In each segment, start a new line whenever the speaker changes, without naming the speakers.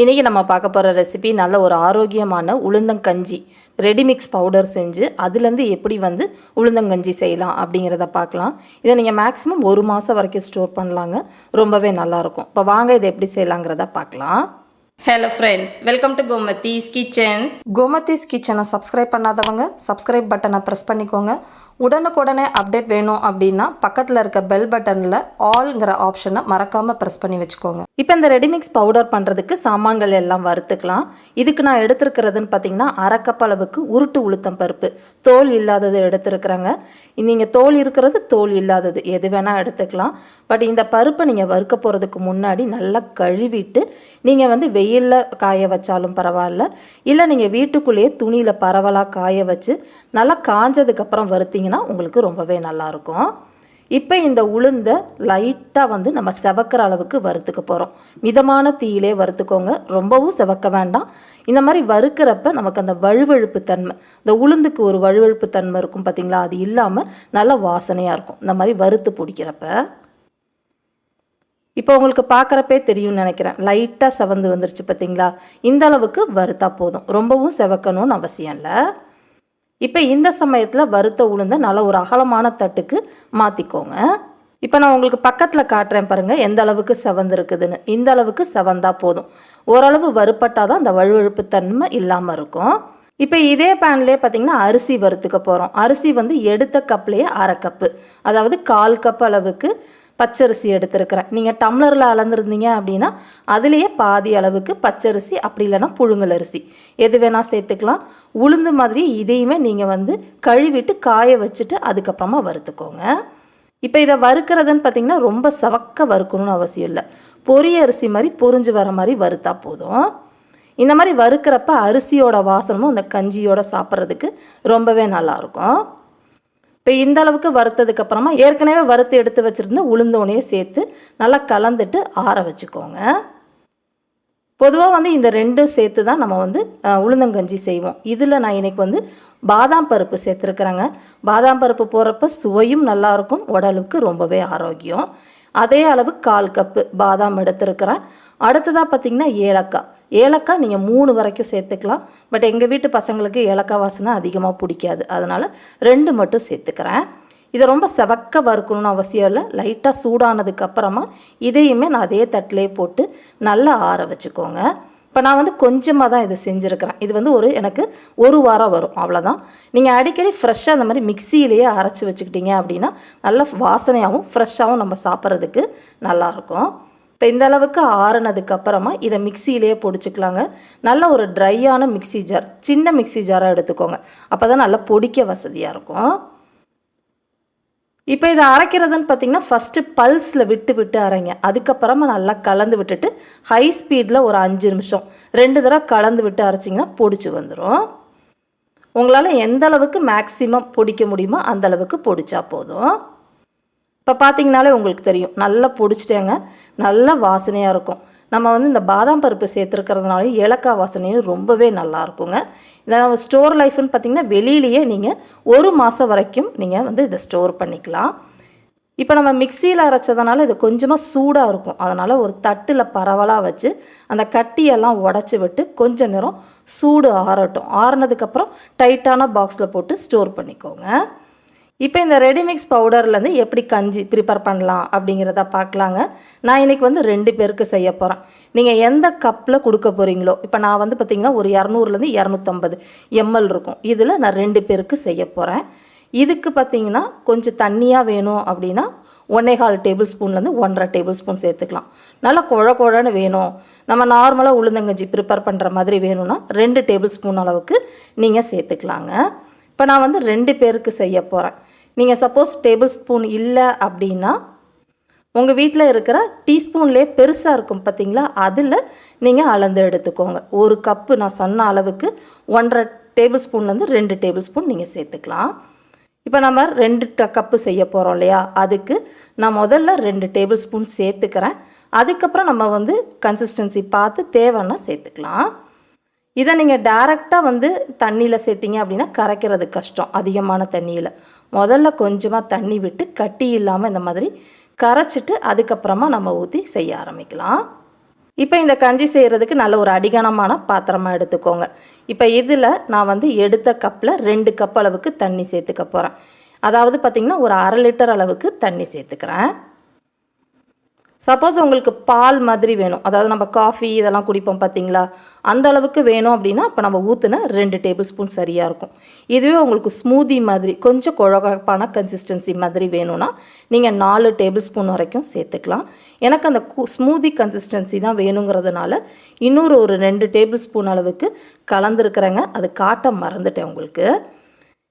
இன்றைக்கி நம்ம பார்க்க போகிற ரெசிபி நல்ல ஒரு ஆரோக்கியமான உளுந்தங்கஞ்சி ரெடிமிக்ஸ் பவுடர் செஞ்சு அதுலேருந்து எப்படி வந்து உளுந்தங்கஞ்சி செய்யலாம் அப்படிங்கிறத பார்க்கலாம். இதை நீங்கள் மேக்ஸிமம் ஒரு மாதம் வரைக்கும் ஸ்டோர் பண்ணலாங்க. ரொம்பவே நல்லாயிருக்கும் இப்போ வாங்க இதை எப்படி செய்யலாங்கிறத பார்க்கலாம்.
Hello friends welcome to Gomathi's kitchen
Gomathi's கிச்சனை சப்ஸ்கிரைப் பண்ணாதவங்க சப்ஸ்கிரைப் பட்டனை ப்ரெஸ் பண்ணிக்கோங்க. உடனுக்குடனே அப்டேட் வேணும் அப்படின்னா பக்கத்தில் இருக்க பெல் பட்டனில் ஆல்ங்கிற ஆப்ஷனை மறக்காமல் ப்ரெஸ் பண்ணி வச்சுக்கோங்க. இப்போ இந்த ரெடிமிக்ஸ் பவுடர் பண்ணுறதுக்கு சாமான்கள் எல்லாம் வறுத்துக்கலாம். இதுக்கு நான் எடுத்துருக்கிறதுன்னு பார்த்தீங்கன்னா அரைக்கப் அளவுக்கு உருட்டு உளுத்தம் பருப்பு. தோல் இல்லாதது எடுத்துருக்குறேங்க. நீங்கள் தோல் இருக்கிறது தோல் இல்லாதது. எது வேணால் எடுத்துக்கலாம். பட் இந்த பருப்பை நீங்கள் வறுக்க போகிறதுக்கு முன்னாடி நல்லா கழுவிட்டு நீங்கள் வந்து வெயிலில் காய வச்சாலும் பரவாயில்ல. இல்லை நீங்கள் வீட்டுக்குள்ளேயே துணியில் பரவலாக காய வச்சு நல்லா காஞ்சதுக்கப்புறம் பண்ணிங்கன்னா உங்களுக்கு ரொம்பவே நல்லாயிருக்கும். இப்போ இந்த உளுந்தை லைட்டாக வந்து நம்ம செவக்கிற அளவுக்கு வறுத்துக்க போகிறோம் மிதமான தீயிலே வறுத்துக்கோங்க. ரொம்பவும் செவக்க வேண்டாம். இந்த மாதிரி வறுக்கிறப்ப நமக்கு அந்த வழுவழுப்பு தன்மை இந்த உளுந்துக்கு ஒரு வழுவழுப்பு தன்மை இருக்கும் பார்த்திங்களா? அது இல்லாமல் நல்லா வாசனையாக இருக்கும். இந்த மாதிரி வறுத்து பிடிக்கிறப்ப. இப்போ உங்களுக்கு பார்க்குறப்பே தெரியும்னு நினைக்கிறேன். லைட்டாக செவந்து வந்துருச்சு பார்த்தீங்களா? இந்த அளவுக்கு வறுத்தா போதும். ரொம்பவும் செவக்கணும்னு அவசியம் இல்லை. இப்போ இந்த சமயத்தில் வறுத்த உளுந்த நல்ல ஒரு அகலமான தட்டுக்கு மாற்றிக்கோங்க இப்போ நான் உங்களுக்கு பக்கத்தில் காட்டுறேன் பாருங்கள் எந்த அளவுக்கு செவந்திருக்குதுன்னு இந்த அளவுக்கு செவந்தா போதும். ஓரளவு வறுப்பட்டால் தான் அந்த வழுவழுப்பு தன்மை இல்லாமல் இருக்கும். இப்போ இதே பேன்லேயே பார்த்தீங்கன்னா அரிசி வறுத்துக்க போகிறோம் அரிசி வந்து எடுத்த கப்லேயே அரை கப்பு அதாவது கால் கப் அளவுக்கு பச்சரிசி எடுத்திருக்கிறேன். நீங்கள் டம்ளரில் அளந்துருந்தீங்க அப்படின்னா அதுலேயே பாதி அளவுக்கு பச்சரிசி அப்படி இல்லைன்னா புழுங்கல் அரிசி. எது வேணால் சேர்த்துக்கலாம். உளுந்து மாதிரி இதையுமே நீங்கள் வந்து கழுவிட்டு காய வச்சுட்டு அதுக்கப்புறமா வறுத்துக்கோங்க. இப்போ இதை வறுக்கிறதுன்னு பார்த்தீங்கன்னா ரொம்ப சவக்க வறுக்கணும்னு அவசியம் இல்லை. பொரிய அரிசி மாதிரி பொரிஞ்சு வர மாதிரி வறுத்தா போதும். இந்த மாதிரி வறுக்கிறப்ப அரிசியோட வாசனமும் அந்த கஞ்சியோட சாப்பிட்றதுக்கு ரொம்பவே நல்லாயிருக்கும் இப்போ இந்த அளவுக்கு வறுத்ததுக்கு அப்புறமா ஏற்கனவே வறுத்து எடுத்து வச்சுருந்த உளுந்தோனையை சேர்த்து நல்லா கலந்துட்டு ஆற வச்சுக்கோங்க. பொதுவாக வந்து இந்த ரெண்டும் சேர்த்து தான் நம்ம வந்து உளுந்தங்கஞ்சி செய்வோம். இதில் நான் இன்னைக்கு வந்து பாதாம் பருப்பு சேர்த்துருக்குறேங்க. பாதாம் பருப்பு போடுறப்ப சுவையும் நல்லாயிருக்கும் உடலுக்கு ரொம்பவே ஆரோக்கியம். அதே அளவு கால் கப்பு பாதாம் எடுத்துருக்கிறேன். அடுத்ததாக பார்த்தீங்கன்னா ஏலக்காய். ஏலக்காய் நீங்கள் மூணு வரைக்கும் சேர்த்துக்கலாம். பட் எங்கள் வீட்டு பசங்களுக்கு ஏலக்காய் வாசனை அதிகமாக பிடிக்காது. அதனால் ரெண்டு மட்டும் சேர்த்துக்கிறேன். இதை ரொம்ப செவக்க வறுக்கணும்னு அவசியம் இல்லை. லைட்டாக சூடானதுக்கப்புறமா இதையுமே நான் அதே தட்டிலே போட்டு நல்லா ஆற வச்சுக்கோங்க. இப்போ நான் வந்து கொஞ்சமாக தான் இது செஞ்சுருக்கிறேன். இது வந்து ஒரு எனக்கு ஒரு வாரம் வரும். அவ்வளோதான் நீங்கள் அடிக்கடி ஃப்ரெஷ்ஷாக அந்த மாதிரி மிக்சியிலேயே அரைச்சி வச்சுக்கிட்டீங்க அப்படின்னா நல்ல வாசனையாகவும் ஃப்ரெஷ்ஷாகவும் நம்ம சாப்பிட்றதுக்கு நல்லாயிருக்கும். இப்போ இந்த அளவுக்கு ஆறுனதுக்கு அப்புறமா இதை மிக்சியிலேயே பொடிச்சுக்கலாங்க. நல்ல ஒரு ட்ரையான மிக்ஸி ஜார் சின்ன மிக்ஸி ஜாராக எடுத்துக்கோங்க. அப்போ தான் நல்லா பொடிக்க வசதியாக இருக்கும். இப்போ இதை அரைக்கிறதுன்னு பார்த்தீங்கன்னா ஃபஸ்ட்டு பல்ஸில் விட்டு விட்டு அரைங்க. அதுக்கப்புறமா நல்லா கலந்து விட்டுட்டு ஹை ஸ்பீடில் ஒரு அஞ்சு நிமிஷம். ரெண்டு தடவை கலந்து விட்டு அரைச்சிங்கன்னா பொடிச்சு வந்துடும் உங்களால் எந்த அளவுக்கு மேக்ஸிமம் பொடிக்க முடியுமோ அந்த அளவுக்கு பொடிச்சா போதும். இப்போ பார்த்தீங்கனாலே உங்களுக்கு தெரியும். நல்லா பொடிச்சிட்டேங்க. நல்லா வாசனையாக இருக்கும். நம்ம வந்து இந்த பாதாம் பருப்பு சேர்த்துருக்கிறதுனாலையும் ஏலக்காய் வாசனையும் ரொம்பவே நல்லா இருக்குங்க இதை நம்ம ஸ்டோர் லைஃப்னு பார்த்தீங்கன்னா வெளியிலேயே நீங்கள் ஒரு மாதம் வரைக்கும் நீங்கள் வந்து இதை ஸ்டோர் பண்ணிக்கலாம். இப்போ நம்ம மிக்சியில் அரைச்சதுனால இது கொஞ்சமாக சூடாக இருக்கும். அதனால் ஒரு தட்டில் பரவலாக வச்சு அந்த கட்டியெல்லாம் உடச்சி விட்டு கொஞ்ச நேரம் சூடு ஆறட்டும். ஆறினதுக்கப்புறம் டைட்டான பாக்ஸில் போட்டு ஸ்டோர் பண்ணிக்கோங்க. இப்போ இந்த ரெடிமிக்ஸ் பவுடர்லேருந்து எப்படி கஞ்சி ப்ரிப்பேர் பண்ணலாம் அப்படிங்கிறத பார்க்கலாங்க. நான் இன்றைக்கி வந்து ரெண்டு பேருக்கு செய்ய போகிறேன் நீங்கள் எந்த கப்பில் கொடுக்க போகிறீங்களோ இப்போ நான் வந்து பார்த்திங்கன்னா ஒரு இரநூறுலேருந்து இரநூத்தம்பது எம்எல் இருக்கும். இதில் நான் ரெண்டு பேருக்கு செய்ய போகிறேன் இதுக்கு பார்த்தீங்கன்னா கொஞ்சம் தண்ணியாக வேணும் அப்படின்னா ஒன்னேகால் டேபிள் ஸ்பூன்லேருந்து ஒன்றரை டேபிள் ஸ்பூன் சேர்த்துக்கலாம். நல்லா குழ குழன்னு வேணும். நம்ம நார்மலாக உளுந்தங்கஞ்சி ப்ரிப்பேர் பண்ணுற மாதிரி வேணும்னா ரெண்டு டேபிள் ஸ்பூன் அளவுக்கு நீங்கள் சேர்த்துக்கலாங்க. இப்போ நான் வந்து ரெண்டு பேருக்கு செய்ய போகிறேன் நீங்கள் சப்போஸ் டேபிள் ஸ்பூன் இல்லை அப்படின்னா உங்கள் வீட்டில் இருக்கிற டீஸ்பூன்லேயே பெருசாக இருக்கும் பார்த்தீங்களா அதில் நீங்கள் அளந்து எடுத்துக்கோங்க. ஒரு கப்பு நான் சொன்ன அளவுக்கு ஒன்றரை டேபிள் ஸ்பூன்லேருந்து ரெண்டு டேபிள் ஸ்பூன் நீங்கள் சேர்த்துக்கலாம். இப்போ நம்ம ரெண்டு ட- கப்பு செய்ய போகிறோம் இல்லையா? அதுக்கு நான் முதல்ல ரெண்டு டேபிள் ஸ்பூன் சேர்த்துக்கிறேன். அதுக்கப்புறம் நம்ம வந்து கன்சிஸ்டன்சி பார்த்து தேவைன்னா சேர்த்துக்கலாம். இதை நீங்கள் டைரெக்டாக வந்து தண்ணியில் சேர்த்தீங்க அப்படின்னா கரைக்கிறது கஷ்டம். அதிகமான தண்ணியில். முதல்ல கொஞ்சமாக தண்ணி விட்டு கட்டி இல்லாமல் இந்த மாதிரி கரைச்சிட்டு அதுக்கப்புறமா நம்ம ஊற்றி செய்ய ஆரம்பிக்கலாம். இப்போ இந்த கஞ்சி செய்கிறதுக்கு நல்ல ஒரு அடிகனமான பாத்திரமாக எடுத்துக்கோங்க. இப்போ இதில் நான் வந்து எடுத்த கப்பில் ரெண்டு கப் அளவுக்கு தண்ணி சேர்த்துக்க போகிறேன் அதாவது பார்த்திங்கன்னா ஒரு அரை லிட்டர் அளவுக்கு தண்ணி சேர்த்துக்கிறேன். சப்போஸ் உங்களுக்கு பால் மாதிரி வேணும். அதாவது நம்ம காஃபி இதெல்லாம் குடிப்போம் பார்த்தீங்களா? அந்த அளவுக்கு வேணும் அப்படின்னா அப்போ நம்ம ஊற்றுனா ரெண்டு டேபிள் ஸ்பூன் சரியாக இருக்கும். இதுவே உங்களுக்கு ஸ்மூதி மாதிரி கொஞ்சம் குழப்பான கன்சிஸ்டன்சி மாதிரி வேணும்னா நீங்கள் நாலு டேபிள் ஸ்பூன் வரைக்கும் சேர்த்துக்கலாம். எனக்கு அந்த ஸ்மூதி கன்சிஸ்டன்சி தான் வேணுங்கிறதுனால இன்னொரு ஒரு ரெண்டு டேபிள் ஸ்பூன் அளவுக்கு கலந்துருக்குறேங்க. அது காட்ட மறந்துட்டேன் உங்களுக்கு.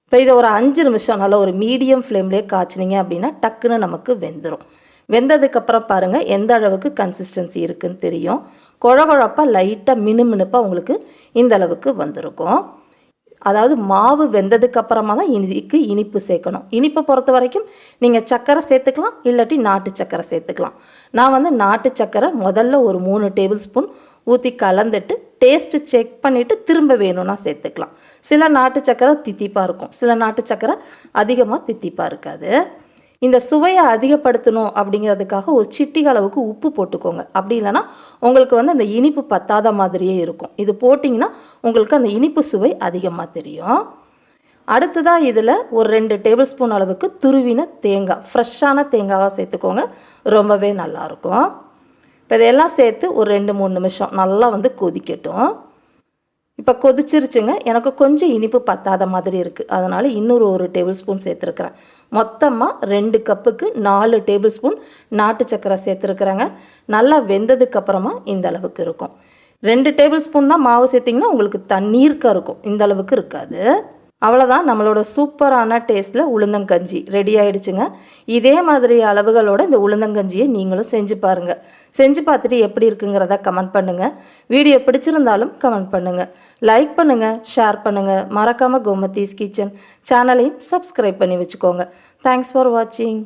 இப்போ இதை ஒரு அஞ்சு நிமிஷம் நல்லா ஒரு மீடியம் ஃப்ளேம்லேயே காய்ச்சினீங்க அப்படின்னா டக்குன்னு நமக்கு வெந்துடும் வெந்ததுக்கப்புறம் பாருங்கள் எந்த அளவுக்கு கன்சிஸ்டன்சி இருக்குன்னு தெரியும். குழகுழப்பாக லைட்டாக மினுமினுப்பாக உங்களுக்கு இந்த அளவுக்கு வந்திருக்கும். அதாவது மாவு வெந்ததுக்கு அப்புறமா தான் இதுக்கு இனிப்பு சேர்க்கணும். இனிப்பை பொறுத்த வரைக்கும் நீங்கள் சர்க்கரை சேர்த்துக்கலாம் இல்லாட்டி நாட்டு சர்க்கரை சேர்த்துக்கலாம். நான் வந்து நாட்டு சர்க்கரை முதல்ல ஒரு மூணு டேபிள் ஸ்பூன் ஊற்றி கலந்துட்டு டேஸ்ட்டு செக் பண்ணிவிட்டு திரும்ப வேணும்னா சேர்த்துக்கலாம். சில நாட்டு சர்க்கரை தித்திப்பாக இருக்கும். சில நாட்டு சர்க்கரை அதிகமாக தித்திப்பாக இருக்காது. இந்த சுவையை அதிகப்படுத்தணும் அப்படிங்கிறதுக்காக ஒரு சிட்டிக அளவுக்கு உப்பு போட்டுக்கோங்க. அப்படி இல்லைன்னா உங்களுக்கு வந்து அந்த இனிப்பு பத்தாத மாதிரியே இருக்கும். இது போட்டிங்கன்னா உங்களுக்கு அந்த இனிப்பு சுவை அதிகமாக தெரியும். அடுத்ததாக இதில் ஒரு ரெண்டு டேபிள் ஸ்பூன் அளவுக்கு துருவின தேங்காய். ஃப்ரெஷ்ஷான தேங்காவாக சேர்த்துக்கோங்க. ரொம்பவே நல்லாயிருக்கும் இப்போ இதையெல்லாம் சேர்த்து ஒரு ரெண்டு மூணு நிமிஷம் நல்லா வந்து கொதிக்கட்டும். இப்போ கொதிச்சிருச்சுங்க. எனக்கு கொஞ்சம் இனிப்பு பத்தாத மாதிரி இருக்குது அதனால் இன்னொரு ஒரு டேபிள் ஸ்பூன் சேர்த்துருக்குறேன். மொத்தமாக ரெண்டு கப்புக்கு நாலு டேபிள் ஸ்பூன் நாட்டு சக்கரை சேர்த்துருக்குறேங்க. நல்லா வெந்ததுக்கு அப்புறமா இந்த அளவுக்கு இருக்கும். ரெண்டு டேபிள் ஸ்பூன் தான் மாவு சேர்த்திங்கன்னா உங்களுக்கு தண்ணீர்க்காக இருக்கும். இந்த அளவுக்கு இருக்காது. அவ்வளோதான் நம்மளோட சூப்பரான டேஸ்ட்டில் உளுந்தங்கஞ்சி ரெடி ஆகிடுச்சுங்க இதே மாதிரி அளவுகளோட இந்த உளுந்தங்கஞ்சியை நீங்களும் செஞ்சு பாருங்கள் செஞ்சு பார்த்துட்டு எப்படி இருக்குங்கிறத கமெண்ட் பண்ணுங்கள் வீடியோ பிடிச்சிருந்தாலும் கமெண்ட் பண்ணுங்கள் லைக் பண்ணுங்கள் ஷேர் பண்ணுங்கள் மறக்காமல் கோமத்தீஸ் கிச்சன் சேனலையும் சப்ஸ்கிரைப் பண்ணி வச்சுக்கோங்க. தேங்க்ஸ் ஃபார் வாட்சிங்